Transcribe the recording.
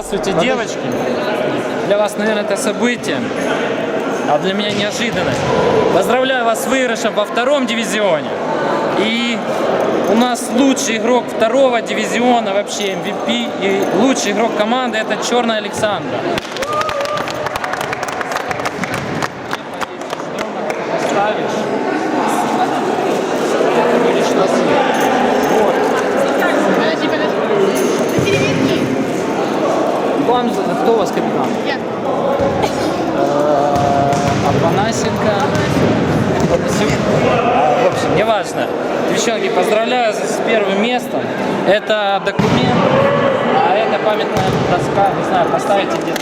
Здравствуйте, девочки. Для вас, наверное, это событие, а для меня неожиданность. Поздравляю вас с выигрышем во втором дивизионе. И у нас лучший игрок второго дивизиона, вообще MVP, и лучший игрок команды это Черная Александра. Ставишь. Вам, кто у вас капитан? Я. Афанасенко. А, В общем, неважно. Девчонки, поздравляю с первым местом. Это документ, а это памятная доска. Не знаю, поставите где-то.